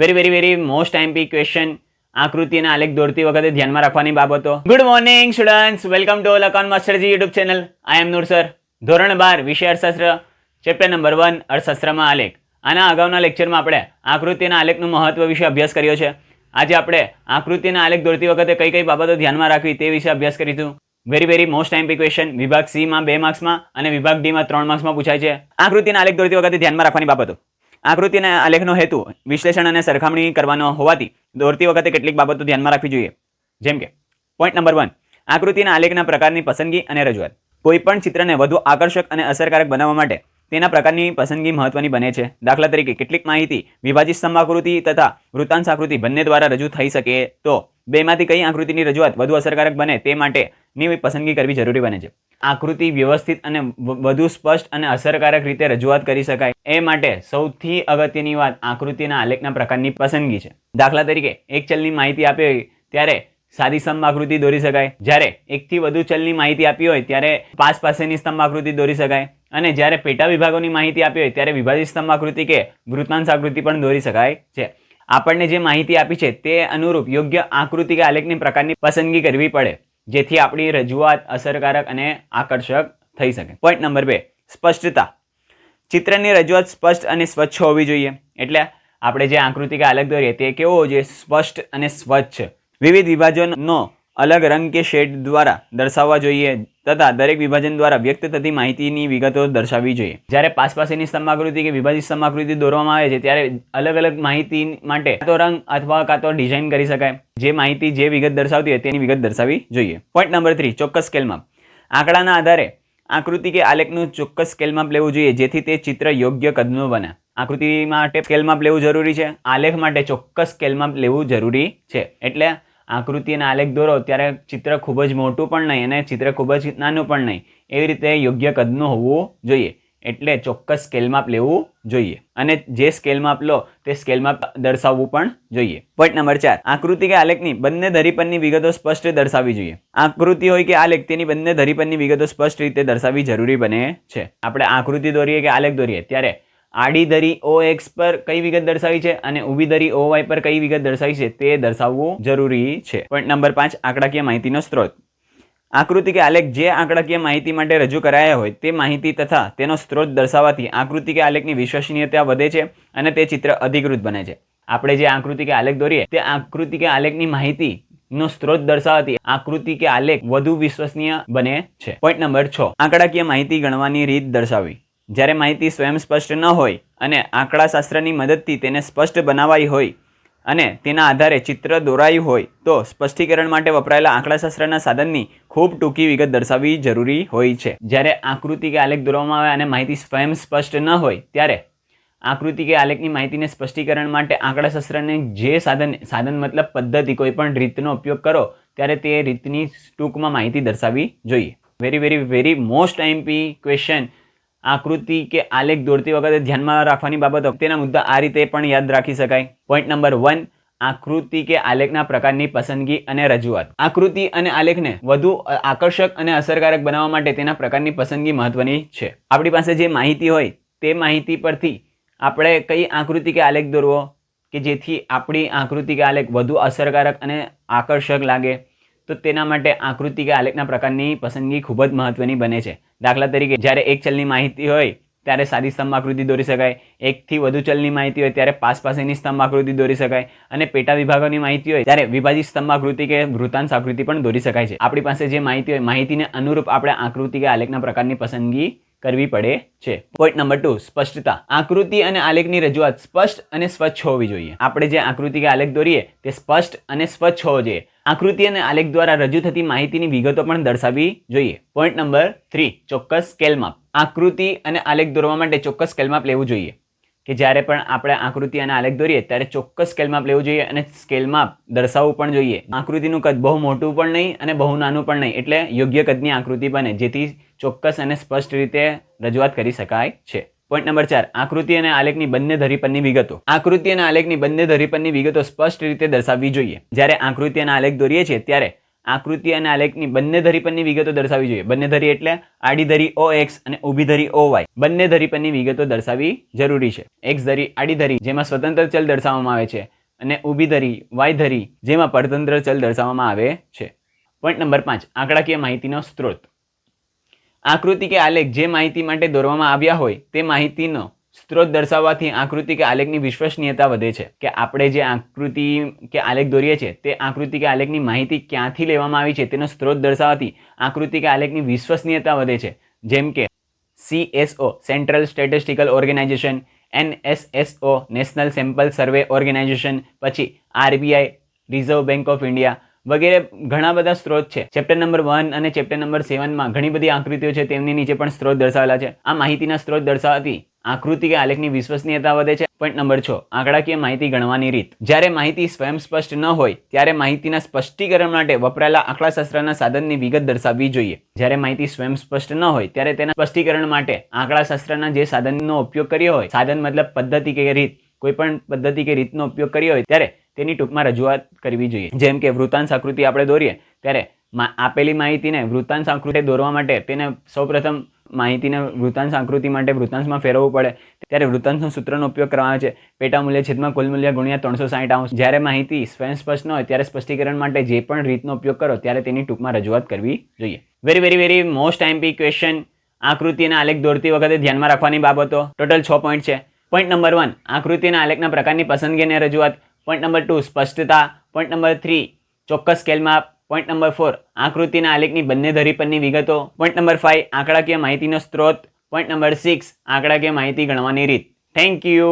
Very very very most IMP question આકૃતિના આલેખ દોરતી વખતે ધ્યાનમાં રાખવાની બાબતો. Good morning students welcome to account માસ્ટરજી YouTube channel I am Noor sir ધોરણ બાર, વિષય અર્થશાસ્ત્ર ચેપ્ટર નંબર વન અર્થશાસ્ત્રમાં આલેખ. આના અગાઉના લેક્ચરમાં આપણે આકૃતિના આલેખનું મહત્વ વિશે અભ્યાસ કર્યો છે. આજે આપણે આકૃતિના આલેખ દોરતી વખતે કઈ કઈ બાબતો ધ્યાનમાં રાખવી તે વિશે અભ્યાસ કરીશું. Very very most IMP question વિભાગ સીમાં બે માર્ક્સમાં અને વિભાગ ડીમાં ત્રણ માર્ક્સમાં પૂછાય છે. આકૃતિના આલેખ દોરતી વખતે ધ્યાનમાં રાખવાની બાબતો. આકૃતિ અને આલેખનો હેતુ વિશ્લેષણ અને સરખામણી કરવાનો હોવાથી દોરતી વખતે કેટલીક બાબતો ધ્યાનમાં રાખવી જોઈએ. જેમ કે પોઈન્ટ નંબર વન આકૃતિના આલેખના પ્રકારની પસંદગી અને રજૂઆત. કોઈપણ ચિત્રને વધુ આકર્ષક અને અસરકારક બનાવવા માટે તેના પ્રકારની પસંદગી મહત્વની બને છે. દાખલા તરીકે કેટલીક માહિતી વિભાજિત સ્તંભાકૃતિ તથા વૃત્તાંશ આકૃતિ બંને દ્વારા રજૂ થઈ શકે તો બેમાંથી કઈ આકૃતિની રજૂઆત વધુ અસરકારક બને તે માટેની પસંદગી કરવી જરૂરી બને છે. આકૃતિ વ્યવસ્થિત અને વધુ સ્પષ્ટ અને અસરકારક રીતે રજૂઆત કરી શકાય. એ માટે સૌથી અગત્યની વાત આકૃતિના આલેખના પ્રકારની પસંદગી છે. દાખલા તરીકે, એક ચલની માહિતી આપી હોય ત્યારે સાદી સ્તંભ આકૃતિ દોરી શકાય. જ્યારે એકથી વધુ ચલની માહિતી આપી હોય ત્યારે પાસ પાસેની સ્તંભ આકૃતિ દોરી શકાય. અને જ્યારે પેટા વિભાગોની માહિતી આપી હોય ત્યારે વિભાજિત સ્તંભ આકૃતિ કે વૃત્તાંશ આકૃતિ પણ દોરી શકાય છે. આપણને જે માહિતી આપી છે તે અનુરૂપ યોગ્ય આકૃતિ કે આલેખની પ્રકારની પસંદગી કરવી પડે. જેથી આપણી રજૂઆત અસરકારક અને આકર્ષક થઈ શકે. પોઈન્ટ નંબર બે, સ્પષ્ટતા. ચિત્રની રજૂઆત સ્પષ્ટ અને સ્વચ્છ હોવી જોઈએ. એટલે આપણે જે આકૃતિ કે આલેખ દોરીએ તે કેવો હોવો જોઈએ? સ્પષ્ટ અને સ્વચ્છ. વિવિધ વિભાજનનો અલગ રંગ કે શેડ દ્વારા દર્શાવવા જોઈએ તથા દરેક વિભાજન દ્વારા વ્યક્ત થતી માહિતીની વિગતો દર્શાવવી જોઈએ. જ્યારે પાસ પાસેની સ્તંભાકૃતિ કે વિભાજિત સ્તંભાકૃતિ દોરવામાં આવે છે, ત્યારે અલગ અલગ માહિતી માટે કાં તો રંગ અથવા કાં તો ડિઝાઇન કરી શકાય. જે માહિતી જે વિગત દર્શાવતી હોય તેની વિગત દર્શાવવી જોઈએ. પોઈન્ટ નંબર થ્રી ચોક્કસ સ્કેલમાં. આંકડાના આધારે આકૃતિ કે આલેખનું ચોક્કસ સ્કેલમાં લેવું જોઈએ, જેથી તે ચિત્ર યોગ્ય કદનું બને. આકૃતિ માટે સ્કેલમાં લેવું જરૂરી છે. આલેખ માટે ચોક્કસ સ્કેલમાં લેવું જરૂરી છે. એટલે આકૃતિ અને આલેખ દોરો ત્યારે ચિત્ર ખૂબ જ મોટું પણ નહીં અને ચિત્ર ખૂબ જ નાનું પણ નહીં. એવી રીતે યોગ્ય કદનું હોવું જોઈએ. એટલે ચોક્કસ સ્કેલ માપ લેવું જોઈએ. અને જે સ્કેલ માપ લો તે સ્કેલ માપ દર્શાવવું પણ જોઈએ. પોઈન્ટ નંબર ચાર. આકૃતિ કે આલેખની બંને ધરી વિગતો સ્પષ્ટ દર્શાવવી જોઈએ. આકૃતિ હોય કે આલેખ, તેની બંને ધરી વિગતો સ્પષ્ટ રીતે દર્શાવવી જરૂરી બને છે. આપણે આકૃતિ દોરીએ કે આલેખ દોરીએ? ત્યારે આડી ધરી ઓ એક્સ પર કઈ વિગત દર્શાવી છે અને ઊભી ધરી ઓ વાય પર કઈ વિગત દર્શાવી છે તે દર્શાવવું જરૂરી છે. પોઈન્ટ નંબર પાંચ, આંકડાકીય માહિતીનો સ્ત્રોત. આકૃતિ કે આલેખ જે આંકડાકીય માહિતી માટે રજૂ કરાયા હોય તે માહિતી તથા તેનો સ્ત્રોત દર્શાવવાથી આકૃતિ કે આલેખની વિશ્વસનીયતા વધે છે અને તે ચિત્ર અધિકૃત બને છે. આપણે જે આકૃતિ કે આલેખ દોરીએ તે આકૃતિ કે આલેખની માહિતી નો સ્ત્રોત દર્શાવવાથી આકૃતિ કે આલેખ વધુ વિશ્વસનીય બને છે. પોઈન્ટ નંબર છ, આંકડાકીય માહિતી ગણવાની રીત દર્શાવવી. જ્યારે માહિતી સ્વયં સ્પષ્ટ ન હોય અને આંકડાશાસ્ત્રની મદદથી તેને સ્પષ્ટ બનાવાઈ હોય અને તેના આધારે ચિત્ર દોરાયું હોય, તો સ્પષ્ટીકરણ માટે વપરાયેલા આંકડાશાસ્ત્રના સાધનની ખૂબ ટૂંકી વિગત દર્શાવવી જરૂરી હોય છે. જ્યારે આકૃતિ કે આલેખ દોરવામાં આવે અને માહિતી સ્વયં સ્પષ્ટ ન હોય, ત્યારે આકૃતિ કે આલેખની માહિતીને સ્પષ્ટીકરણ માટે આંકડાશાસ્ત્રને જે સાધન સાધન મતલબ પદ્ધતિ કોઈ પણ રીતનો ઉપયોગ કરો, ત્યારે તે રીતની ટૂંકમાં માહિતી દર્શાવવી જોઈએ. Very very very most IMP question આકૃતિ કે આલેખ દોરતી વખતે ધ્યાનમાં રાખવાની બાબતો તેના મુદ્દા આ રીતે પણ યાદ રાખી શકાય. પોઈન્ટ નંબર વન આકૃતિ કે આલેખના પ્રકારની પસંદગી અને રજૂઆત. આકૃતિ અને આલેખને વધુ આકર્ષક અને અસરકારક બનાવવા માટે તેના પ્રકારની પસંદગી મહત્વની છે. આપણી પાસે જે માહિતી હોય, તે માહિતી પરથી આપણે કઈ આકૃતિ કે આલેખ દોરવો કે જેથી આપણી આકૃતિ કે આલેખ વધુ અસરકારક અને આકર્ષક લાગે, તો તેના માટે આકૃતિ કે આલેખના પ્રકારની પસંદગી ખૂબ જ મહત્વની બને છે. દાખલા તરીકે જ્યારે એક ચલની માહિતી હોય, ત્યારે સાદી સ્તંભ આકૃતિ દોરી શકાય. એકથી વધુ ચલની માહિતી હોય, ત્યારે પાસ પાસેની સ્તંભ આકૃતિ દોરી શકાય. અને પેટા વિભાગોની માહિતી હોય, ત્યારે વિભાજિત સ્તંભ આકૃતિ કે વૃતાંશ આકૃતિ પણ દોરી શકાય છે. આપણી પાસે જે માહિતી હોય, માહિતીને અનુરૂપ આપણે આકૃતિ કે આલેખના પ્રકારની પસંદગી કરવી પડે છે. પોઈન્ટ નંબર ટુ સ્પષ્ટતા. આકૃતિ અને આલેખની રજૂઆત સ્પષ્ટ અને સ્વચ્છ હોવી જોઈએ. આપણે જે આકૃતિ કે આલેખ દોરીએ, તે સ્પષ્ટ અને સ્વચ્છ હોવો જોઈએ. આકૃતિ અને આલેખ દ્વારા રજૂ થતી માહિતીની વિગતો પણ દર્શાવવી જોઈએ. પોઈન્ટ નંબર થ્રી ચોક્કસ સ્કેલ માપ આકૃતિ અને આલેખ દોરવા માટે ચોક્કસ સ્કેલ માપ લેવું જોઈએ. કે જ્યારે પણ આપણે આકૃતિ અને આલેખ દોરીએ, ત્યારે ચોક્કસ સ્કેલ માપ લેવું જોઈએ અને સ્કેલ માપ દર્શાવવું પણ જોઈએ. આકૃતિનું કદ બહુ મોટું પણ નહીં અને બહુ નાનું પણ નહીં, એટલે યોગ્ય કદની આકૃતિ બને, જેથી ચોક્કસ અને સ્પષ્ટ રીતે રજૂઆત કરી શકાય છે. પોઈન્ટ નંબર ચાર. આકૃતિ અને આલેખની બંને ધરી પરની વિગતો. આકૃતિ અને આલેખની બંને ધરી વિગતો સ્પષ્ટ રીતે દર્શાવવી જોઈએ. જ્યારે આકૃતિ અને આલેખ દોરીએ છીએ, ત્યારે આકૃતિ અને આલેખની બંને ધરી પરની વિગતો દર્શાવવી જોઈએ. બંને ધરી એટલે આડી ધરી ઓ એક્સ અને ઊભી ધરી ઓ વાય બંને ધરી પરની વિગતો દર્શાવવી જરૂરી છે. એક્સ ધરી, આડી ધરી, જેમાં સ્વતંત્ર ચલ દર્શાવવામાં આવે છે, અને ઊભી ધરી, વાય ધરી, જેમાં પરતંત્ર ચલ દર્શાવવામાં આવે છે. પોઈન્ટ નંબર પાંચ. આંકડાકીય માહિતીનો સ્ત્રોત. આકૃતિ કે આલેખ જે માહિતી માટે દોરવામાં આવ્યા હોય, તે માહિતીનો સ્ત્રોત દર્શાવવાથી આકૃતિ કે આલેખની વિશ્વસનીયતા વધે છે. કે આપણે જે આકૃતિ કે આલેખ દોરીએ છીએ, તે આકૃતિ કે આલેખની માહિતી ક્યાંથી લેવામાં આવી છે, તેનો સ્ત્રોત દર્શાવવાથી આકૃતિ કે આલેખની વિશ્વસનીયતા વધે છે. જેમ કે CSO central statistical organisation NSSO national sample survey organisation પછી RBI reserve bank of India વગેરે ઘણા બધા સ્ત્રોત છે. ચેપ્ટર નંબર વન અને ચેપ્ટર નંબર સેવનમાં ઘણી બધી આકૃતિઓ છે, તેમની નીચે પણ સ્ત્રોત દર્શાવેલા છે. આ માહિતીના સ્ત્રોત દર્શાવતી આકૃતિ કે આલેખની વિશ્વસનીયતા વધે છે. પોઈન્ટ નંબર છ, આંકડાકીય માહિતી ગણવાની રીત. જ્યારે માહિતી સ્વયં સ્પષ્ટ ન હોય, ત્યારે માહિતીના સ્પષ્ટીકરણ માટે વપરાયેલા આંકડાશાસ્ત્રના સાધનની વિગત દર્શાવવી જોઈએ. જ્યારે માહિતી સ્વયં સ્પષ્ટ ન હોય, ત્યારે તેના સ્પષ્ટીકરણ માટે આંકડાશાસ્ત્રના જે સાધનનો ઉપયોગ કર્યો હોય, સાધન મતલબ પદ્ધતિ કે રીત, કોઈ પણ પદ્ધતિ કે રીતનો ઉપયોગ કર્યો હોય, ત્યારે તેની ટૂંકમાં રજૂઆત કરવી જોઈએ. જેમ કે વૃત્તાંશ આકૃતિ આપણે દોરીએ, ત્યારે આપેલી માહિતીને વૃત્તાંશ આકૃતિ દોરવા માટે તેને સૌપ્રથમ માહિતીને વૃત્તાંશ આકૃતિ માટે વૃત્તાંશમાં ફેરવવું પડે. ત્યારે વૃત્તાંશના સૂત્રનો ઉપયોગ કરવામાં છે. પેટા મૂલ્ય છેદમાં કુલ મૂલ્ય ગુણ્યા ત્રણસો સાઠ અંશ. જ્યારે માહિતી સ્વયં સ્પષ્ટ ન હોય, ત્યારે સ્પષ્ટીકરણ માટે જે પણ રીતનો ઉપયોગ કરો, ત્યારે તેની ટૂંકમાં રજૂઆત કરવી જોઈએ. Very very very most IMP question આકૃતિના આલેખ દોરતી વખતે ધ્યાનમાં રાખવાની બાબતો. ટોટલ છ પોઈન્ટ છે. પોઈન્ટ નંબર વન આકૃતિના આલેખના પ્રકારની પસંદગીને રજૂઆત. પોઈન્ટ નંબર ટુ સ્પષ્ટતા. પોઈન્ટ નંબર થ્રી ચોક્કસ સ્કેલમાં પોઈન્ટ નંબર ફોર આકૃતિના આલેખની બંને ધરી પરની વિગતો. પોઈન્ટ નંબર ફાઇવ આંકડાકીય માહિતીનો સ્ત્રોત. પોઈન્ટ નંબર સિક્સ આંકડાકીય માહિતી ગણવાની રીત. Thank you